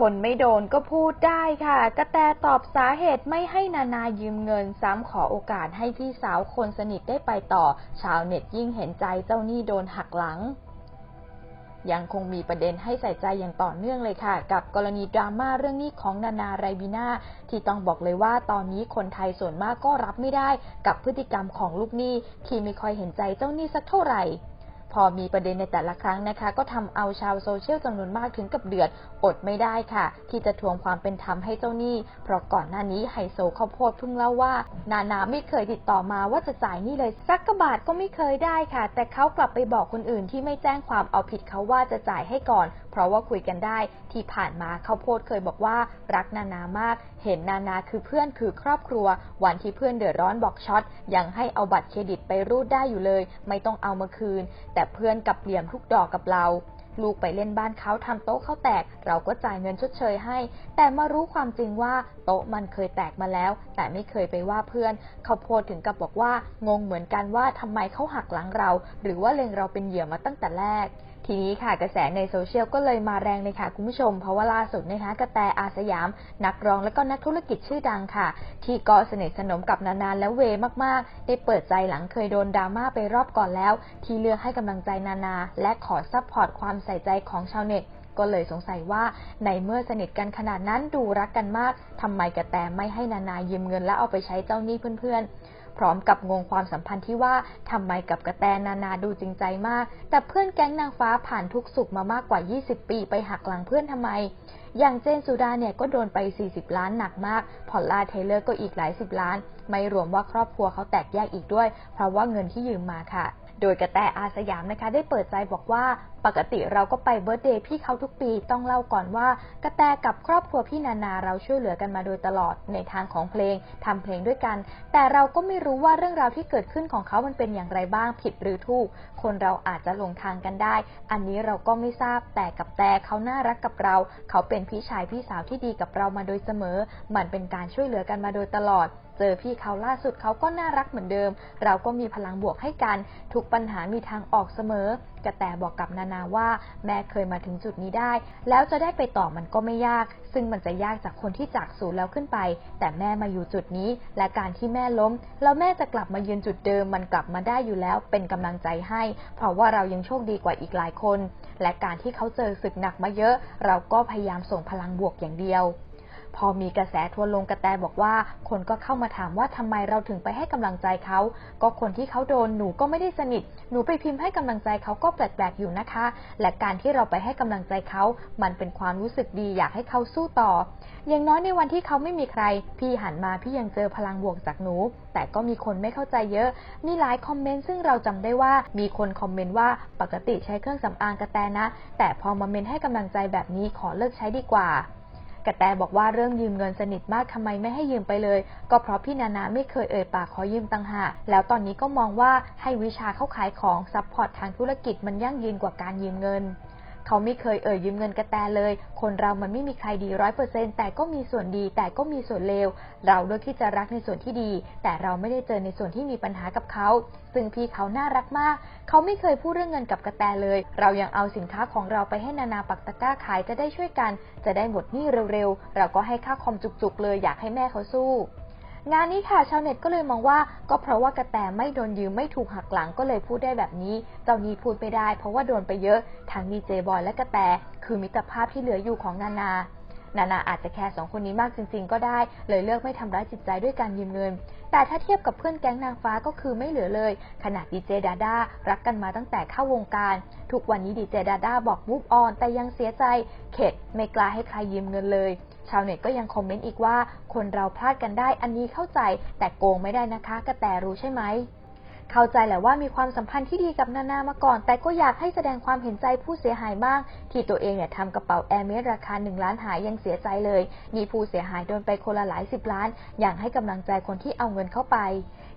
คนไม่โดนก็พูดได้ค่ะ กระแตตอบสาเหตุไม่ให้นานายืมเงิน ซ้ำขอโอกาสให้พี่สาวคนสนิทได้ไปต่อ ชาวเน็ตยิ่งเห็นใจเจ้าหนี้โดนหักหลังยังคงมีประเด็นให้ใส่ใจอย่างต่อเนื่องเลยค่ะ กับกรณีดราม่าเรื่องหนี้ของนานาไรบีนาที่ต้องบอกเลยว่าตอนนี้คนไทยส่วนมากก็รับไม่ได้กับพฤติกรรมของลูกหนี้ที่ไม่ค่อยเห็นใจเจ้าหนี้สักเท่าไหร่ พอมีประเด็นในแต่ละครั้งนะคะ ก็ทำเอาชาวโซเชียลจำนวนมากถึงกับเดือด อดไม่ได้ค่ะ ที่จะทวงความเป็นธรรมให้เจ้าหนี้ เพราะก่อนหน้านี้ไฮโซข้าวโพดเพิ่งเล่าว่า นานาไม่เคยติดต่อมาว่าจะจ่ายหนี่เลยสักกระบาทก็ไม่เคยได้ค่ะ แต่เขากลับไปบอกคนอื่นที่ไม่แจ้งความเอาผิดเขาว่าจะจ่ายให้ก่อนเพราะว่าคุยกันได้ที่ผ่านมาข้าวโพดเคยบอกว่า รักนานามาก เห็นนานาคือเพื่อนคือครอบครัว วันที่เพื่อนเดือดร้อนบอกช็อตยังให้เอาบัตรเครดิตไปรูดได้อยู่เลย ไม่ต้องเอามาคืน แต่เพื่อนกับเหลี่ยมทุกดอกกับเราลูกไปเล่นบ้านเขาทำโต๊ะเขาแตก เราก็จ่ายเงินชดเชยให้ แต่มารู้ความจริงว่าโต๊ะมันเคยแตกมาแล้ว แต่ไม่เคยไปว่าเพื่อน เขาโพดถึงกับบอกว่างงเหมือนกันว่าทำไมเขาหักหลังเรา หรือว่าเล็งเราเป็นเหยื่อมาตั้งแต่แรก ทีนี้ค่ะกระแสในโซเชียลก็เลยมาแรงเลยค่ะคุณผู้ชม เพราะว่าล่าสุดนะคะกระแตอาสยาม นักร้องและก็นักธุรกิจชื่อดังค่ะ ที่ก็สนิทสนมกับนานานและเวมากๆ ได้เปิดใจหลังเคยโดนดราม่าไปรอบก่อนแล้ว ที่เลือกให้กำลังใจนานา และขอซัพพอร์ตความใส่ใจของชาวเน็ตก็เลยสงสัยว่าในเมื่อสนิทกันขนาดนั้นดูรักกันมากทำไมกระแตไม่ให้นานายืมเงินแล้วเอาไปใช้เจ้าหนี้เพื่อนๆ พร้อมกับงงความสัมพันธ์ที่ว่าทำไมกับกระแตนานาดูจริงใจมาก แต่เพื่อนแก๊งนางฟ้าผ่านทุกสุขมามากกว่า 20 ปี ไปหักหลังเพื่อนทำไม อย่างเจนสุดาเนี่ยก็โดนไป 40 ล้านหนักมาก พอลล่าเทเลอร์ก็อีกหลายสิบล้าน ไม่รวมว่าครอบครัวเขาแตกแยกอีกด้วย เพราะว่าเงินที่ยืมมาค่ะโดยกระแตอาสยามนะคะได้เปิดใจบอกว่าปกติเราก็ไปเบิร์ตเดย์พี่เขาทุกปีต้องเล่าก่อนว่ากระแตกับครอบครัวพี่นานาเราช่วยเหลือกันมาโดยตลอดในทางของเพลงทำเพลงด้วยกัน แต่เราก็ไม่รู้ว่าเรื่องราวที่เกิดขึ้นของเขามันเป็นอย่างไรบ้างผิดหรือถูก คนเราอาจจะหลงทางกันได้ อันนี้เราก็ไม่ทราบแต่กับแต่เขาน่ารักกับเรา เขาเป็นพี่ชายพี่สาวที่ดีกับเรามาโดยเสมอ มันเป็นการช่วยเหลือกันมาโดยตลอดเจอพี่เขาล่าสุดเขาก็น่ารักเหมือนเดิม เราก็มีพลังบวกให้กัน ทุกปัญหามีทางออกเสมอกระแตบอกกับนานาว่า แม่เคยมาถึงจุดนี้ได้ แล้วจะได้ไปต่อมันก็ไม่ยาก ซึ่งมันจะยากจากคนที่จากศูนย์แล้วขึ้นไป แต่แม่มาอยู่จุดนี้ และการที่แม่ล้ม แล้วแม่จะกลับมายืนจุดเดิม มันกลับมาได้อยู่แล้วเป็นกำลังใจให้ เพราะว่าเรายังโชคดีกว่าอีกหลายคน และการที่เขาเจอศึกหนักมาเยอะ เราก็พยายามส่งพลังบวกอย่างเดียว พอมีกระแสทัวร์ลงกระแตบอกว่า คนก็เข้ามาถามว่าทำไมเราถึงไปให้กำลังใจเขา ก็คนที่เขาโดนหนูก็ไม่ได้สนิท หนูไปพิมพ์ให้กำลังใจเขาก็แปลกๆอยู่นะคะ และการที่เราไปให้กำลังใจเขา มันเป็นความรู้สึกดีอยากให้เขาสู้ต่อ อย่างน้อยในวันที่เขาไม่มีใคร พี่หันมาพี่ยังเจอพลังบวกจากหนู แต่ก็มีคนไม่เข้าใจเยอะ มีหลายคอมเมนต์ซึ่งเราจำได้ว่า มีคนคอมเมนต์ว่าปกติใช้เครื่องสำอางกระแตนะ แต่พอมาเมนให้กำลังใจแบบนี้ขอเลิกใช้ดีกว่า กระแตบอกว่าเรื่องยืมเงินสนิทมากทำไมไม่ให้ยืมไปเลย ก็เพราะพี่นานาไม่เคยเอ่ยปากขอยืมตังหากแล้วตอนนี้ก็มองว่าให้วิชาเข้าขายของซัพพอร์ตทางธุรกิจมันยั่งยืนกว่าการยืมเงิน เขาไม่เคยเอ่ยยืมเงินกระแตเลย คนเรามันไม่มีใครดีร้อยเปอร์เซ็นแต่ก็มีส่วนดีแต่ก็มีส่วนเลว เราเลือกที่จะรักในส่วนที่ดี แต่เราไม่ได้เจอในส่วนที่มีปัญหากับเขา ซึ่งพี่เขาน่ารักมาก เขาไม่เคยพูดเรื่องเงินกับกระแตเลย เรายังเอาสินค้าของเราไปให้นานาปักตะกร้าขายจะได้ช่วยกัน จะได้หมดหนี้เร็วๆ เราก็ให้ค่าคอมจุกๆเลยอยากให้แม่เขาสู้ งานนี้ค่ะชาวเน็ตก็เลยมองว่า ก็เพราะว่ากระแตไม่โดนยืมไม่ถูกหักหลังก็เลยพูดได้แบบนี้ เจ้านี้พูดไม่ได้ เพราะว่าโดนไปเยอะทั้งดีเจบอยและกระแตคือมิตรภาพที่เหลืออยู่ของนานานานาอาจจะแคร์สองคนนี้มากจริงๆ ก็ได้ เลยเลือกไม่ทำร้ายจิตใจด้วยการยืมเงิน แต่ถ้าเทียบกับเพื่อนแก๊งนางฟ้าก็คือไม่เหลือเลย ขนาดดีเจดาด้ารักกันมาตั้งแต่เข้าวงการ ทุกวันนี้ดีเจดาด้าบอกมูฟออนแต่ยังเสียใจ เข็ดไม่กล้าให้ใครยืมเงินเลย ชาวเน็ตก็ยังคอมเมนต์อีกว่า คนเราพลาดกันได้อันนี้เข้าใจ แต่โกงไม่ได้นะคะกระแตรู้ใช่ไหมเข้าใจแหละว่ามีความสัมพันธ์ที่ดีกับนานามาก่อน แต่ก็อยากให้แสดงความเห็นใจผู้เสียหายบ้าง ที่ตัวเองเนี่ยทำกระเป๋าแอร์เมสราคา 1 ล้านหายยังเสียใจเลยนี่ผู้เสียหายโดนไปคนละหลายสิบล้าน อย่างให้กำลังใจคนที่เอาเงินเข้าไป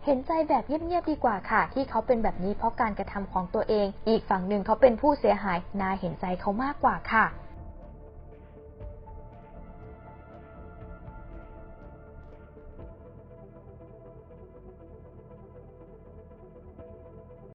เห็นใจแบบเงียบๆดีกว่าค่ะ ที่เขาเป็นแบบนี้เพราะการกระทำของตัวเอง อีกฝั่งหนึ่งเขาเป็นผู้เสียหายนาเห็นใจเขามากกว่าค่ะ